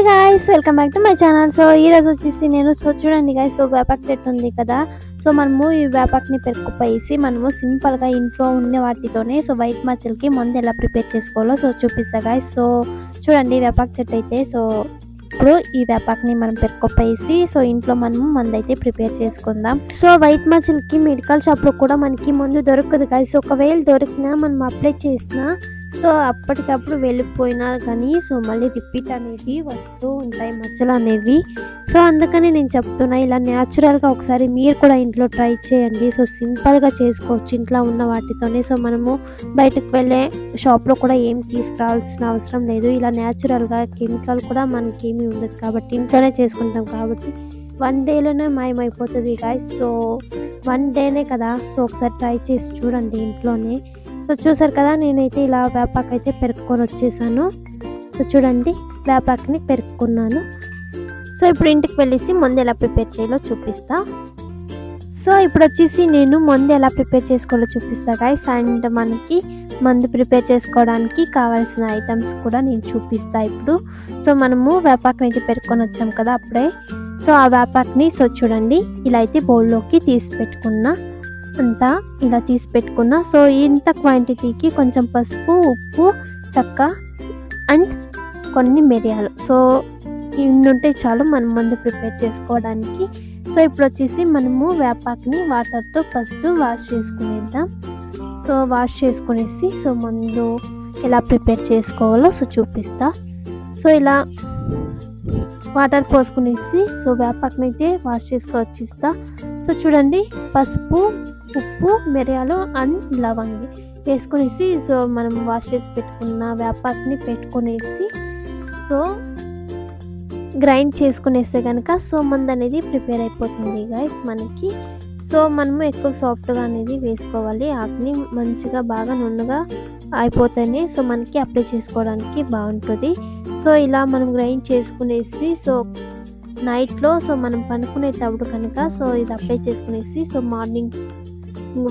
Hi guys welcome back to my channel so ఈ రోజు వచ్చేసి నేను సో చూడండి గాయస్ సో వేపాక్ చెట్టు ఉంది కదా. సో మనము ఈ వేపాక్ని పెరుకుపోయేసి మనము సింపుల్గా ఇంట్లో ఉన్న వాటితోనే సో వైట్ మచ్చలకి మందు ఎలా ప్రిపేర్ చేసుకోవాలో సో చూపిస్తా గాయస్ సో చూడండి వేపాక్ చెట్టు అయితే సో ఇప్పుడు ఈ వేపాక్ని మనం పెరుకుపోయేసి సో ఇంట్లో మనము మందైతే అయితే ప్రిపేర్ చేసుకుందాం. సో వైట్ మచ్చలకి మెడికల్ షాప్లో కూడా మనకి ముందు దొరకదు గాయస్ ఒకవేళ దొరికినా మనం అప్లై చేసినా సో అప్పటికప్పుడు వెళ్ళిపోయినా కానీ సో మళ్ళీ రిపీట్ అనేది వస్తూ ఉంటాయి మచ్చలు అనేవి. సో అందుకని నేను చెప్తున్నా ఇలా న్యాచురల్గా ఒకసారి మీరు కూడా ఇంట్లో ట్రై చేయండి. సో సింపుల్గా చేసుకోవచ్చు ఇంట్లో ఉన్న వాటితోనే. సో మనము బయటకు వెళ్ళే షాప్లో కూడా ఏం తీసుకురావాల్సిన అవసరం లేదు. ఇలా న్యాచురల్గా కెమికల్ కూడా మనకి ఏమీ ఉండదు కాబట్టి ఇంట్లోనే చేసుకుంటాం కాబట్టి వన్ డేలోనే మాయమైపోతుంది గాయస్ సో వన్ డేనే కదా. సో ఒకసారి ట్రై చేసి చూడండి ఇంట్లోనే. సో చూసారు కదా నేనైతే ఇలా వేపాక్ అయితే పెరుక్కొని వచ్చేసాను. సో చూడండి వేపాక్ని పెరుక్కున్నాను. సో ఇప్పుడు ఇంటికి వెళ్ళేసి ముందు ఎలా ప్రిపేర్ చేయాలో చూపిస్తా. సో ఇప్పుడు వచ్చేసి నేను మందు ఎలా ప్రిపేర్ చేసుకోవాలో చూపిస్తా గాయస్ అండ్ మనకి మందు ప్రిపేర్ చేసుకోవడానికి కావాల్సిన ఐటమ్స్ కూడా నేను చూపిస్తా ఇప్పుడు. సో మనము వేపాక్ని అయితే పెరుక్కొని వచ్చాం కదా అప్పుడే. సో ఆ వేపాక్ని సో చూడండి ఇలా అయితే బౌల్లోకి తీసి పెట్టుకున్నా. అంతా ఇలా తీసి పెట్టుకున్నా. సో ఇంత క్వాంటిటీకి కొంచెం పసుపు ఉప్పు చక్క అండ్ కొన్ని మిరియాలు. సో ఇన్నుంటే ఉంటే చాలు మనం ముందు ప్రిపేర్ చేసుకోవడానికి. సో ఇప్పుడు వచ్చేసి మనము వేపాకుని వాటర్తో ఫస్ట్ వాష్ చేసుకునేద్దాం. సో వాష్ చేసుకునేసి సో ముందు ఎలా ప్రిపేర్ చేసుకోవాలో సో చూపిస్తా. సో ఇలా వాటర్ పోసుకునేసి సో వేపాకునైతే వాష్ చేసుకొని వచ్చిస్తా సో చూడండి పసుపు ఉప్పు మిరియాలు అండ్ లవంగి వేసుకునేసి సో మనం వాష్ చేసి పెట్టుకున్న వేపాకుని పెట్టుకునేసి సో గ్రైండ్ చేసుకునేస్తే కనుక సో మంది అనేది ప్రిపేర్ అయిపోతుంది గైస్ మనకి. సో మనము ఎక్కువ సాఫ్ట్గా అనేది వేసుకోవాలి. ఆకుని మంచిగా బాగా నున్నగా అయిపోతేనే సో మనకి అప్లై చేసుకోవడానికి బాగుంటుంది. సో ఇలా మనం గ్రైండ్ చేసుకునేసి సో నైట్లో సో మనం పనుకునేటప్పుడు కనుక సో ఇది అప్లై చేసుకునేసి సో మార్నింగ్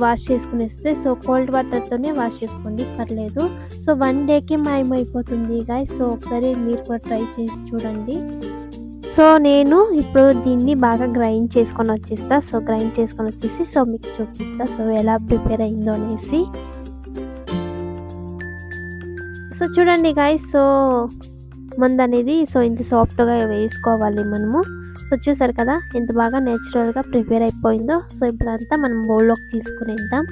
వాష్ చేసుకునేస్తే సో కోల్డ్ వాటర్తోనే వాష్ చేసుకోండి పర్లేదు. సో వన్ డేకి మాయమైపోతుంది గాయస్ సో ఒకసారి మీరు కూడా ట్రై చేసి చూడండి. సో నేను ఇప్పుడు దీన్ని బాగా గ్రైండ్ చేసుకొని వచ్చేస్తా. సో గ్రైండ్ చేసుకొని వచ్చేసి సో మీకు చూపిస్తా. సో ఎలా ప్రిపేర్ అయిందో అనేసి. సో చూడండి గాయస్ సో మందు అనేది సో ఇంత సాఫ్ట్గా వేసుకోవాలి మనము. సో చూసారు కదా ఎంత బాగా నేచురల్గా ప్రిపేర్ అయిపోయిందో. సో ఇప్పుడంతా మనం బౌల్లోకి తీసుకునేద్దాం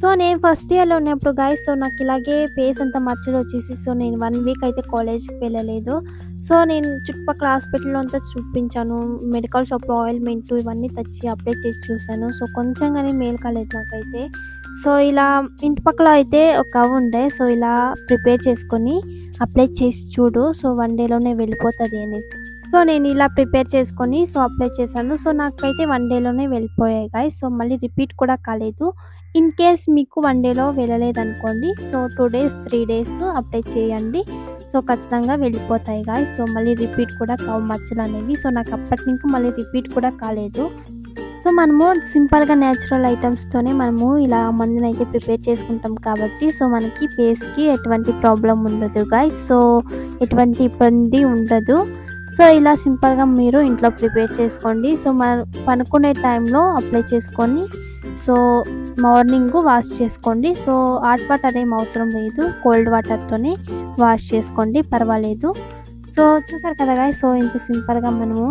సో నేను ఫస్ట్ ఇయర్లో ఉన్నప్పుడు గాయస్ సో నాకు ఇలాగే ఫేస్ అంతా మచ్చలు వచ్చేసి సో నేను వన్ వీక్ అయితే కాలేజ్కి వెళ్ళలేదు. సో నేను చుట్టుపక్కల హాస్పిటల్లో అంతా చూపించాను మెడికల్ షాప్లో ఆయిల్మెంట్ ఇవన్నీ తెచ్చి అప్లై చేసి చూశాను. సో కొంచెం కానీ మేలు కాలేదు నాకైతే. సో ఇలా ఇంటి పక్కల అయితే ఒక అవ్వ ఉండే సో ఇలా ప్రిపేర్ చేసుకొని అప్లై చేసి చూడు. సో వన్ డేలోనే వెళ్ళిపోతుంది అనేసి. సో నేను ఇలా ప్రిపేర్ చేసుకొని సో అప్లై చేశాను. సో నాకైతే వన్ డేలోనే వెళ్ళిపోయాయి గాయస్ సో మళ్ళీ రిపీట్ కూడా కాలేదు. ఇన్ కేస్ మీకు వన్ డేలో వెళ్ళలేదు అనుకోండి so two days three days apply చేయండి. సో ఖచ్చితంగా వెళ్ళిపోతాయి గాయ సో మళ్ళీ రిపీట్ కూడా కావు మచ్చలు అనేవి. సో నాకు అప్పటి నుంచి మళ్ళీ రిపీట్ కూడా కాలేదు. సో మనము సింపుల్గా న్యాచురల్ ఐటమ్స్తోనే మనము ఇలా మందుని అయితే ప్రిపేర్ చేసుకుంటాం కాబట్టి సో మనకి ఫేస్కి ఎటువంటి ప్రాబ్లం ఉండదు గాయ్ సో ఎటువంటి ఇబ్బంది ఉండదు. సో ఇలా సింపుల్గా మీరు ఇంట్లో ప్రిపేర్ చేసుకోండి. సో మన పనుకునే టైంలో అప్లై చేసుకొని సో మార్నింగ్ వాష్ చేసుకోండి. సో హాట్ వాటర్ ఏం అవసరం లేదు. కోల్డ్ వాటర్తోనే వాష్ చేసుకోండి. పర్వాలేదు. సో చూసారు కదా సో ఇంత సింపుల్గా మనము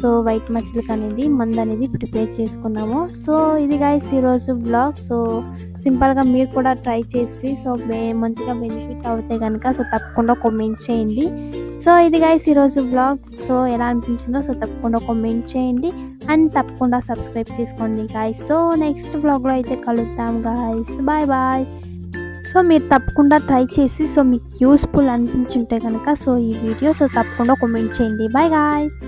సో వైట్ మసిల్క్ అనేది మందు అనేది ప్రిపేర్ చేసుకున్నాము. సో ఇది గాయస్ ఈరోజు బ్లాగ్ సో సింపుల్గా మీరు కూడా ట్రై చేసి సో మంచిగా బెనిఫిట్ అవుతాయి కనుక సో తప్పకుండా కామెంట్ చేయండి. సో ఇది గైస్ ఈరోజు బ్లాగ్ సో ఎలా అనిపించిందో సో తప్పకుండా కామెంట్ చేయండి. అండ్ తప్పకుండా సబ్స్క్రైబ్ చేసుకోండి గాయస్ సో నెక్స్ట్ బ్లాగ్లో అయితే కలుద్దాం గాయస్ బాయ్ బాయ్ సో మీరు తప్పకుండా ట్రై చేసి సో మీకు యూస్ఫుల్ అనిపించుంటే కనుక సో ఈ వీడియో సో తప్పకుండా కామెంట్ చేయండి. Bye guys